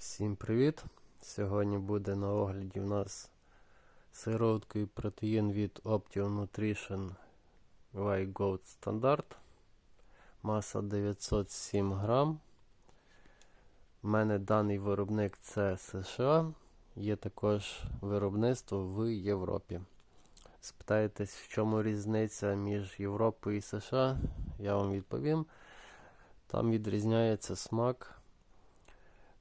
Всім привіт! Сьогодні буде на огляді у нас сироваткою протеїн від Optimum Nutrition White Goat Standard. Маса 907 грам. У мене даний виробник це США. Є також виробництво в Європі. Спитаєтесь, в чому різниця між Європою і США? Я вам відповім. Там відрізняється смак.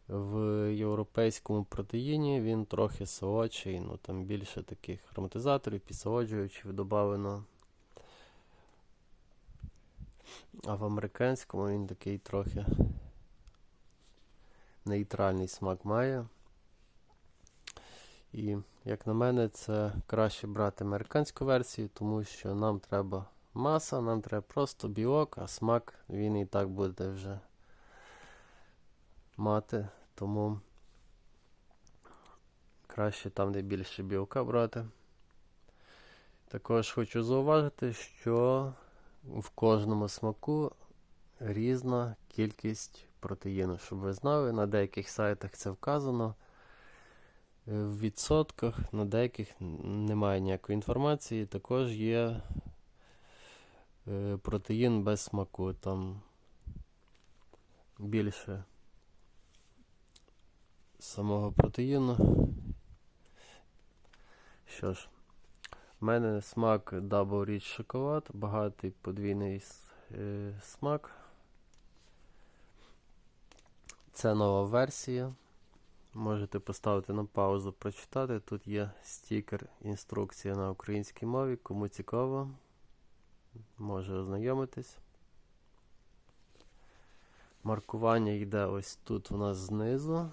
В європейському протеїні він трохи солодший, ну там більше таких ароматизаторів, підсолоджувачів додано. А в американському він такий трохи нейтральний смак має. І, як на мене, це краще брати американську версію, тому що нам треба маса, нам треба просто білок, а смак він і так буде вже мати. Тому краще там, де більше білка брати. Також хочу зауважити, що в кожному смаку різна кількість протеїну. Щоб ви знали, на деяких сайтах це вказано. В відсотках, на деяких немає ніякої інформації. Також є е, протеїн без смаку. Там більше самого протеїну. Що ж, в мене смак Double Rich шоколад, багатий подвійний е, смак. Це нова версія. Можете поставити на паузу, прочитати. Тут є стікер, інструкція на українській мові. Кому цікаво, може ознайомитись. Маркування йде ось тут у нас знизу.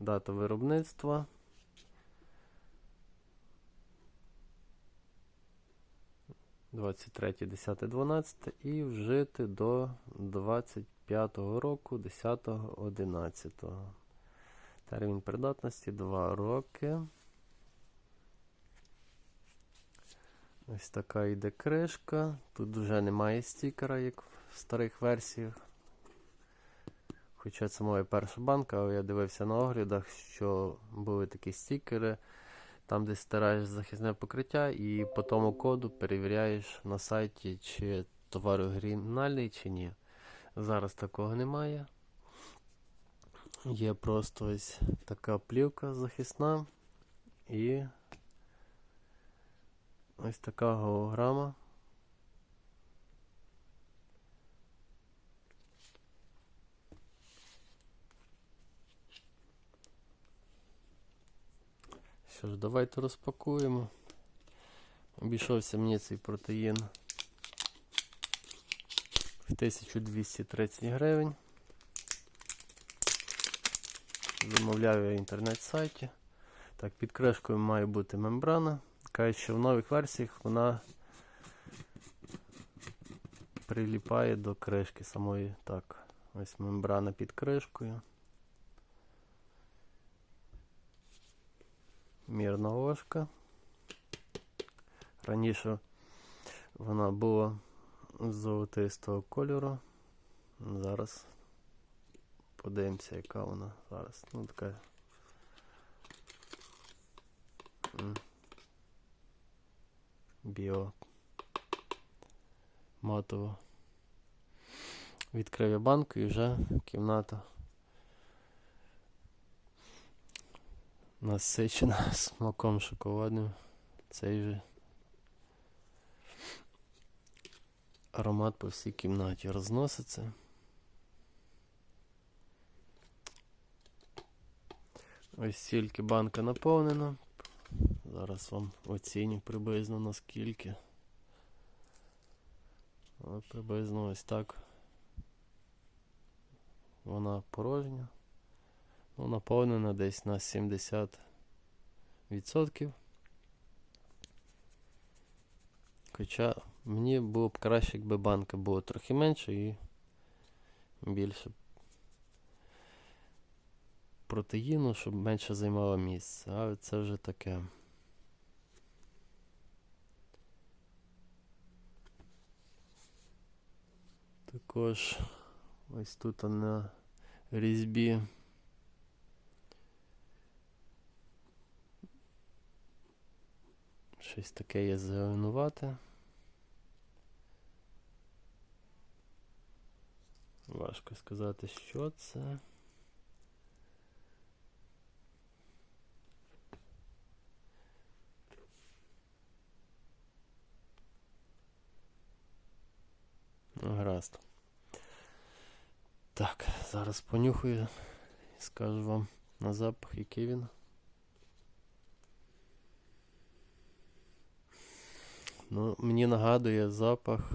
Дата виробництва. Двадцять третє, десяте, дванадцяте і вжити до 25-го року 10.11. Термін придатності 2 роки. Ось така йде кришка. Тут вже немає стікера, як в старих версіях. Хоча це моя перша банка, але я дивився на оглядах, що були такі стікери. Там, де стираєш захисне покриття, і по тому коду перевіряєш на сайті, чи товар оригінальний, чи ні. Зараз такого немає. Є просто ось така плівка захисна і ось така голограма. Що ж, давайте розпакуємо. Обійшовся мені цей протеїн в 1230 гривень. Замовляю інтернет-сайті. Так, під кришкою має бути мембрана. Кажуть, що в нових версіях вона приліпає до кришки самої. Так, ось мембрана під кришкою. Мірна ложка. Раніше вона була золотистого кольору. Зараз подивимося, яка вона зараз. Ну така. Біо матово. Відкрив банку і вже кімната насичена смаком шоколадним. Цей же аромат по всій кімнаті розноситься. Ось стільки банка наповнена. Зараз вам оціню приблизно наскільки. Приблизно ось так. Вона порожня. Ну, наповнена десь на 70%. Хоча мені було б краще, якби банка була трохи менше і більше протеїну, щоб менше займало місце. Але це вже таке. Також ось тут на різьбі Щось таке є зеленувате. Важко сказати, що це. Ну, гаразд. Так, зараз понюхаю і скажу вам на запах, який він. Ну, мені нагадує запах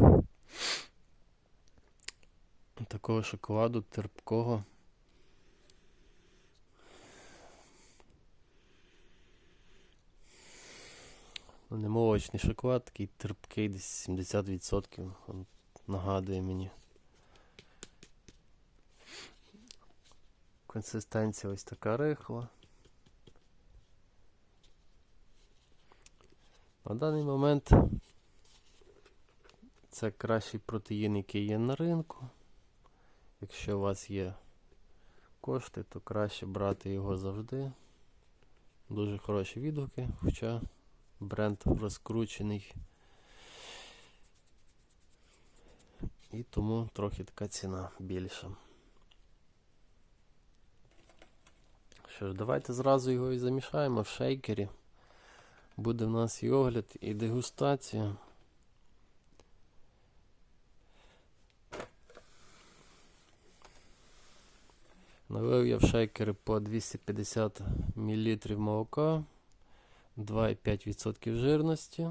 такого шоколаду терпкого. Ну, не молочний шоколад, такий терпкий, десь 70%. Он нагадує мені. Консистенція ось така рихла. На даний момент це кращий протеїн, який є на ринку. Якщо у вас є кошти, то краще брати його завжди. Дуже хороші відгуки, хоча бренд розкручений. І тому трохи така ціна більша. Що ж, давайте зразу його і замішаємо в шейкері. Буде в нас і огляд, і дегустація. Налив я в шейкери по 250 мл молока, 2,5% жирності.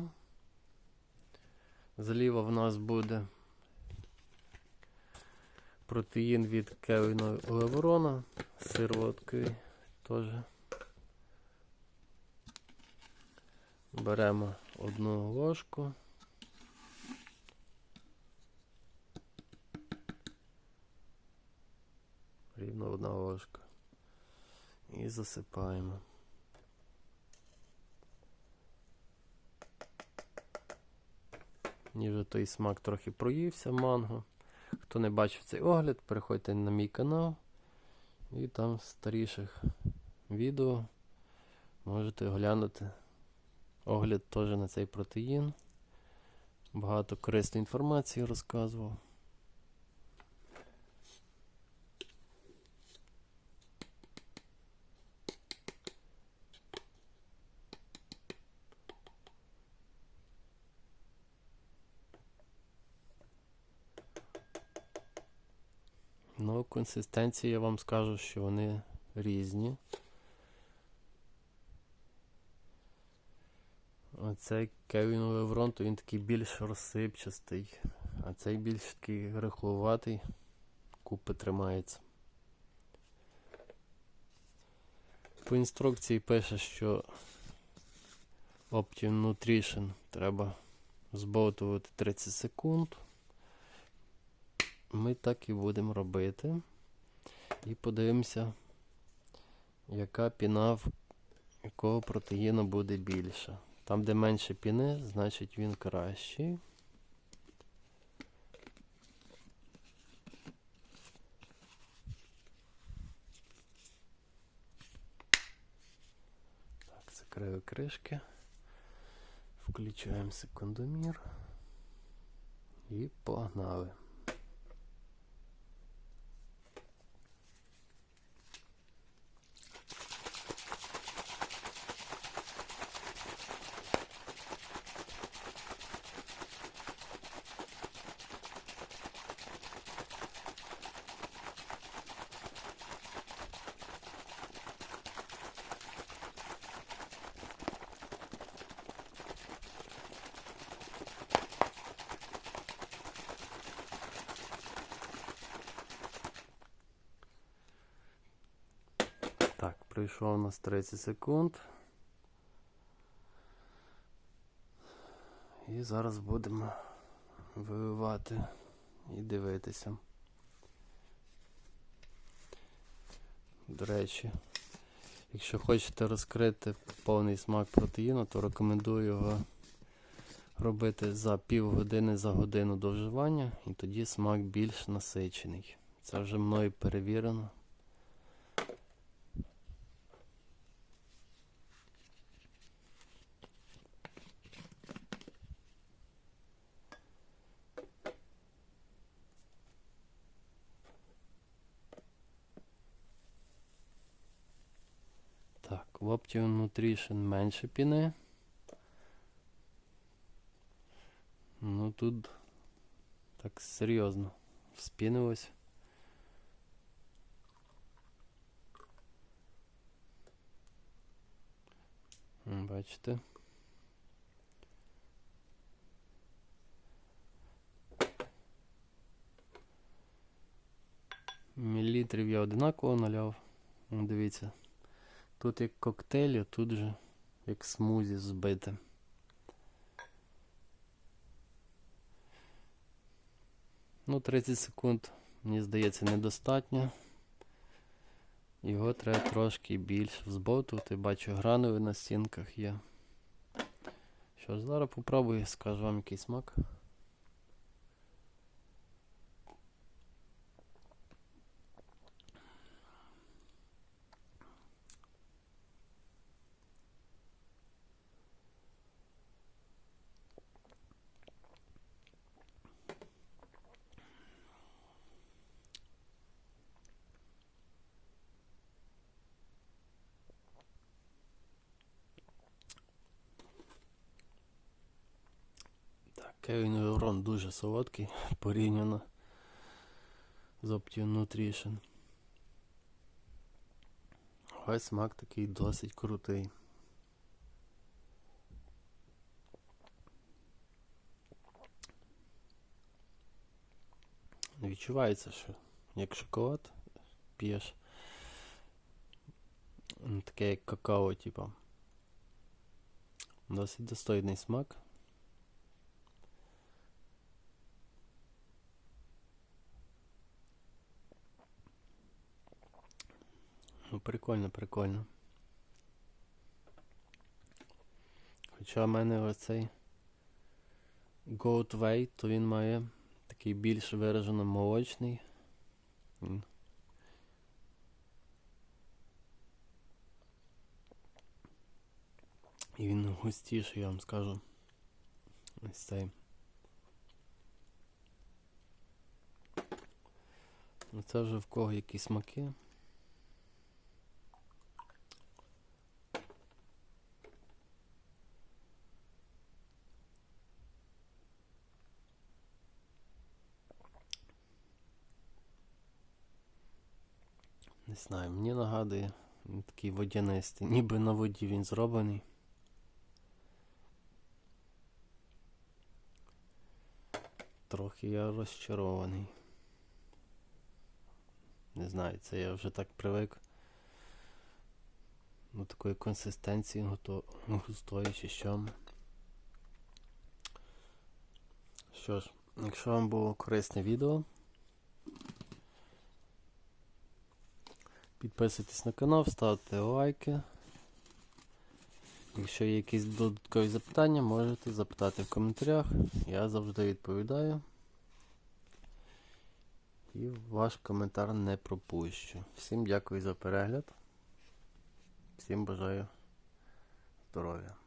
Зліва в нас буде протеїн від кевіного леворона, сир водкий теж. Беремо одну ложку. Рівно одна ложка. І засипаємо. Вже той смак трохи проївся манго. Хто не бачив цей огляд, переходьте на мій канал і там старіших відео можете оглянути огляд теж на цей протеїн. Багато корисної інформації розказував. Ну, консистенції я вам скажу, що вони різні. Оцей Кевін Леврон, то він такий більш розсипчастий, а цей більш такий рихловатий, купи тримається. По інструкції пише, що Optimum Nutrition треба збовтувати 30 секунд. Ми так і будемо робити. І подивимося, яка піна в якого протеїну буде більша. Там, де менше піни, значить він кращий. Так, закрию кришки. Включаємо секундомір. І погнали. Пройшло у нас 30 секунд. І зараз будемо виливати і дивитися. До речі, якщо хочете розкрити повний смак протеїну, то рекомендую його робити за пів години за годину до вживання, і тоді смак більш насичений. Це вже мною перевірено. Optimum Nutrition менше піни. Ну тут так серйозно вспінилось. Бачите? Мілілітрів я одинаково наляв. Дивіться. Тут як коктейль, а тут же як смузі збите. Ну, 30 секунд, мені здається, недостатньо. Його треба трошки більше взбовтувати. Бачу, гранові на стінках є. Що ж, зараз попробую, скажу вам який смак. Так, Kevin дуже солодкий порівняно з Optimum Nutrition. Ось смак такий досить крутий. Відчувається, що як шоколад п'єш. Таке як какао, типа. Досить достойний смак. Ну, прикольно, прикольно. Хоча в мене оцей Goat Way, то він має такий більш виражено молочний. І він густіший, я вам скажу. Ось цей. Ну, Це вже в кого які смаки. Знаю, мені нагадує такий водянистий, ніби на воді він зроблений. Трохи я розчарований. Не знаю, це я вже так привик до такої консистенції гото... густої чи що. Що ж, якщо вам було корисне відео, підписуйтесь на канал, ставте лайки. Якщо є якісь додаткові запитання, можете запитати в коментарях. Я завжди відповідаю. І ваш коментар не пропущу. Всім дякую за перегляд. Всім бажаю здоров'я.